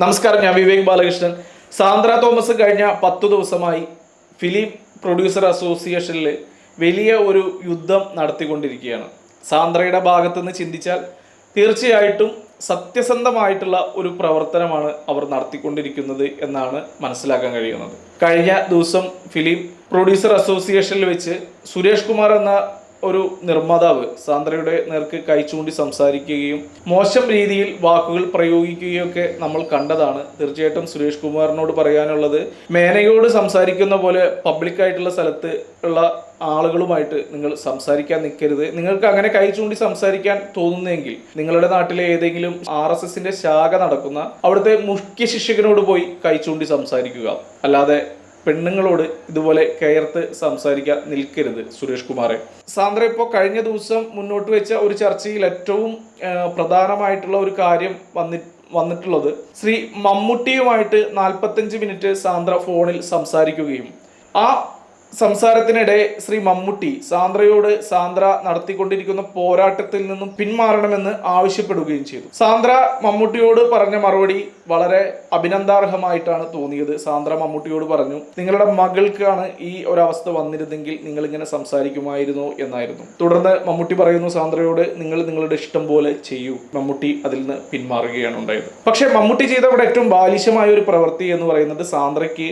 നമസ്കാരം ഞാൻ വിവേക് ബാലകൃഷ്ണൻ. സാന്ദ്ര തോമസ് കഴിഞ്ഞ പത്തു ദിവസമായി ഫിലിം പ്രൊഡ്യൂസർ അസോസിയേഷനിൽ വലിയ ഒരു യുദ്ധം നടത്തിക്കൊണ്ടിരിക്കുകയാണ്. സാന്ദ്രയുടെ ഭാഗത്തു നിന്ന് ചിന്തിച്ചാൽ തീർച്ചയായിട്ടും സത്യസന്ധമായിട്ടുള്ള ഒരു പ്രവർത്തനമാണ് അവർ നടത്തിക്കൊണ്ടിരിക്കുന്നത് എന്നാണ് മനസ്സിലാക്കാൻ കഴിയുന്നത്. കഴിഞ്ഞ ദിവസം ഫിലിം പ്രൊഡ്യൂസർ അസോസിയേഷനിൽ വെച്ച് സുരേഷ് കുമാർ എന്ന ഒരു നിർമ്മാതാവ് സാന്ദ്രയുടെ നേർക്ക് കൈ ചൂണ്ടി സംസാരിക്കുകയും മോശം രീതിയിൽ വാക്കുകൾ പ്രയോഗിക്കുകയും ഒക്കെ നമ്മൾ കണ്ടതാണ്. തീർച്ചയായിട്ടും സുരേഷ് കുമാറിനോട് പറയാനുള്ളത് മേനയോട് സംസാരിക്കുന്ന പോലെ പബ്ലിക്കായിട്ടുള്ള സ്ഥലത്ത് ഉള്ള ആളുകളുമായിട്ട് നിങ്ങൾ സംസാരിക്കാൻ നിൽക്കരുത്. നിങ്ങൾക്ക് അങ്ങനെ കൈ ചൂണ്ടി സംസാരിക്കാൻ തോന്നുന്നെങ്കിൽ നിങ്ങളുടെ നാട്ടിലെ ഏതെങ്കിലും ആർ എസ് എസിന്റെ ശാഖ നടക്കുന്ന അവിടുത്തെ മുഖ്യ ശിക്ഷകനോട് പോയി കൈ ചൂണ്ടി സംസാരിക്കുക. അല്ലാതെ പെണ്ണുങ്ങളോട് ഇതുപോലെ കയർത്ത് സംസാരിക്കാൻ നിൽക്കരുത് സുരേഷ് കുമാറെ. സാന്ദ്ര ഇപ്പോൾ കഴിഞ്ഞ ദിവസം മുന്നോട്ട് വെച്ച ഒരു ചർച്ചയിൽ ഏറ്റവും പ്രധാനമായിട്ടുള്ള ഒരു കാര്യം വന്നി വന്നിട്ടുള്ളത് ശ്രീ മമ്മൂട്ടിയുമായിട്ട് നാൽപ്പത്തഞ്ച് മിനിറ്റ് സാന്ദ്ര ഫോണിൽ സംസാരിക്കുകയും ആ സംസാരത്തിനിടെ ശ്രീ മമ്മൂട്ടി സാന്ദ്രയോട് സാന്ദ്ര നടത്തിക്കൊണ്ടിരിക്കുന്ന പോരാട്ടത്തിൽ നിന്നും പിന്മാറണമെന്ന് ആവശ്യപ്പെടുകയും ചെയ്തു. സാന്ദ്ര മമ്മൂട്ടിയോട് പറഞ്ഞ മറുപടി വളരെ അഭിനന്ദാർഹമായിട്ടാണ് തോന്നിയത്. സാന്ദ്ര മമ്മൂട്ടിയോട് പറഞ്ഞു നിങ്ങളുടെ മകൾക്കാണ് ഈ ഒരവസ്ഥ വന്നിരുന്നെങ്കിൽ നിങ്ങൾ ഇങ്ങനെ സംസാരിക്കുമായിരുന്നു? എന്നായിരുന്നു. തുടർന്ന് മമ്മൂട്ടി പറയുന്നു സാന്ദ്രയോട് നിങ്ങൾ നിങ്ങളുടെ ഇഷ്ടം പോലെ ചെയ്യൂ. മമ്മൂട്ടി അതിൽ നിന്ന് പിന്മാറുകയാണ് ഉണ്ടായത്. പക്ഷേ മമ്മൂട്ടി ചെയ്ത അവിടെ ഏറ്റവും ബാലിശമായ ഒരു പ്രവൃത്തി എന്ന് പറയുന്നത് സാന്ദ്രയ്ക്ക്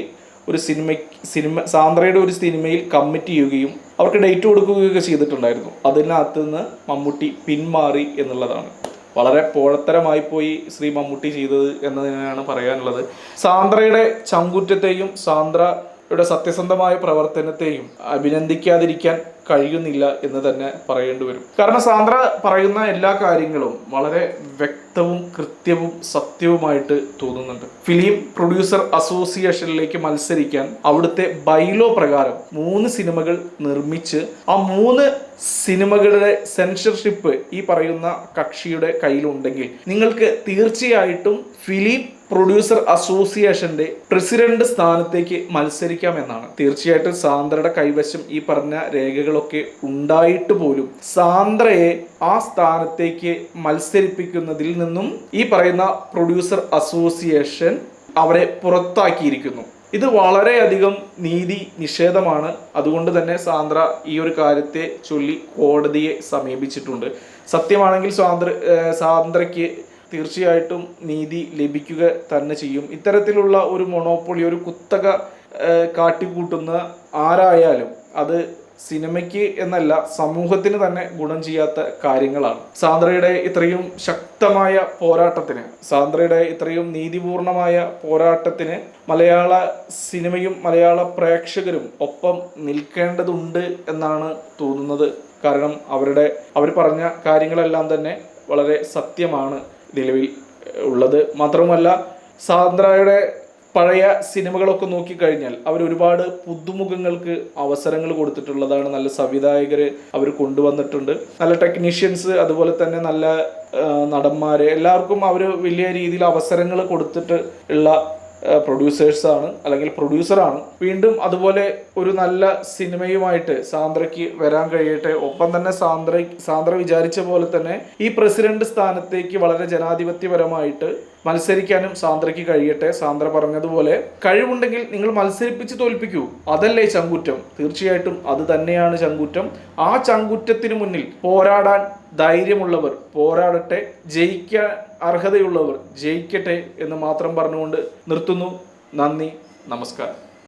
ഒരു സിനിമ സിനിമ സാന്ദ്രയുടെ ഒരു സിനിമയിൽ കമ്മിറ്റ് ചെയ്യുകയും അവർക്ക് ഡേറ്റ് കൊടുക്കുകയൊക്കെ ചെയ്തിട്ടുണ്ടായിരുന്നു. അതിനകത്ത് നിന്ന് മമ്മൂട്ടി പിന്മാറി എന്നുള്ളതാണ്. വളരെ പോഴത്തരമായി പോയി ശ്രീ മമ്മൂട്ടി ചെയ്തത് എന്നതിനാണ് പറയാനുള്ളത്. സാന്ദ്രയുടെ ചങ്കുറ്റത്തെയും സാന്ദ്രയുടെ സത്യസന്ധമായ പ്രവർത്തനത്തെയും അഭിനന്ദിക്കാതിരിക്കാൻ കഴിയുന്നില്ല എന്ന് തന്നെ പറയേണ്ടി വരും. കാരണം സാന്ദ്ര പറയുന്ന എല്ലാ കാര്യങ്ങളും വളരെ വ്യക്തവും കൃത്യവും സത്യവുമായിട്ട് തോന്നുന്നുണ്ട്. ഫിലിം പ്രൊഡ്യൂസർ അസോസിയേഷനിലേക്ക് മത്സരിക്കാൻ അവിടുത്തെ ബൈലോ പ്രകാരം മൂന്ന് സിനിമകൾ നിർമ്മിച്ച് ആ മൂന്ന് സിനിമകളുടെ സെൻസർഷിപ്പ് ഈ പറയുന്ന കക്ഷിയുടെ കയ്യിലുണ്ടെങ്കിൽ നിങ്ങൾക്ക് തീർച്ചയായിട്ടും ഫിലിം പ്രൊഡ്യൂസർ അസോസിയേഷന്റെ പ്രസിഡന്റ് സ്ഥാനത്തേക്ക് മത്സരിക്കാം എന്നാണ്. തീർച്ചയായിട്ടും സാന്ദ്രയുടെ കൈവശം ഈ പറഞ്ഞ രേഖകളൊക്കെ ഉണ്ടായിട്ട് പോലും സാന്ദ്രയെ ആ സ്ഥാനത്തേക്ക് മത്സരിപ്പിക്കുന്നതിൽ നിന്നും ഈ പറയുന്ന പ്രൊഡ്യൂസർ അസോസിയേഷൻ അവരെ പുറത്താക്കിയിരിക്കുന്നു. ഇത് വളരെയധികം നീതി നിഷേധമാണ്. അതുകൊണ്ട് തന്നെ സാന്ദ്ര ഈ ഒരു കാര്യത്തെ ചൊല്ലി കോടതിയെ സമീപിച്ചിട്ടുണ്ട്. സത്യമാണെങ്കിൽ സാന്ദ്ര സാന്ദ്രയ്ക്ക് തീർച്ചയായിട്ടും നീതി ലഭിക്കുക തന്നെ ചെയ്യും. ഇത്തരത്തിലുള്ള ഒരു മൊണോപ്പൊളി ഒരു കുത്തക കാട്ടിക്കൂട്ടുന്ന ആരായാലും അത് സിനിമയ്ക്ക് എന്നല്ല സമൂഹത്തിന് തന്നെ ഗുണം ചെയ്യാത്ത കാര്യങ്ങളാണ്. സാന്ദ്രയുടെ ഇത്രയും ശക്തമായ പോരാട്ടത്തിന് സാന്ദ്രയുടെ ഇത്രയും നീതിപൂർണമായ പോരാട്ടത്തിന് മലയാള സിനിമയും മലയാള പ്രേക്ഷകരും ഒപ്പം നിൽക്കേണ്ടതുണ്ട് എന്നാണ് തോന്നുന്നത്. കാരണം അവരുടെ അവർ പറഞ്ഞ കാര്യങ്ങളെല്ലാം തന്നെ വളരെ സത്യമാണ് നിലവിൽ ഉള്ളത്. മാത്രവുമല്ല സാന്ദ്രയുടെ പഴയ സിനിമകളൊക്കെ നോക്കിക്കഴിഞ്ഞാൽ അവർ ഒരുപാട് പുതുമുഖങ്ങൾക്ക് അവസരങ്ങൾ കൊടുത്തിട്ടുള്ളതാണ്. നല്ല സംവിധായകർ അവർ കൊണ്ടുവന്നിട്ടുണ്ട്. നല്ല ടെക്നീഷ്യൻസ് അതുപോലെ തന്നെ നല്ല നടന്മാർ എല്ലാവർക്കും അവർ വലിയ രീതിയിൽ അവസരങ്ങൾ കൊടുത്തിട്ട് ഉള്ള പ്രൊഡ്യൂസേഴ്സ് ആണ് അല്ലെങ്കിൽ പ്രൊഡ്യൂസറാണ് വീണ്ടും അതുപോലെ ഒരു നല്ല സിനിമയുമായിട്ട് സാന്ദ്രയ്ക്ക് വരാൻ കഴിയട്ടെ. ഒപ്പം തന്നെ സാന്ദ്ര സാന്ദ്ര വിചാരിച്ച പോലെ തന്നെ ഈ പ്രസിഡന്റ് സ്ഥാനത്തേക്ക് വളരെ ജനാധിപത്യപരമായിട്ട് മത്സരിക്കാനും സാന്ദ്രയ്ക്ക് കഴിയട്ടെ. സാന്ദ്ര പറഞ്ഞതുപോലെ കഴിവുണ്ടെങ്കിൽ നിങ്ങൾ മത്സരിപ്പിച്ച് തോൽപ്പിക്കൂ. അതല്ലേ ചങ്കുറ്റം? തീർച്ചയായിട്ടും അത് തന്നെയാണ് ചങ്കുറ്റം. ആ ചങ്കുറ്റത്തിന് മുന്നിൽ പോരാടാൻ ധൈര്യമുള്ളവർ പോരാടട്ടെ ജയിക്കാൻ അർഹതയുള്ളവർ ജയിക്കട്ടെ എന്ന് മാത്രം പറഞ്ഞുകൊണ്ട് നിർത്തുന്നു. നന്ദി നമസ്കാരം.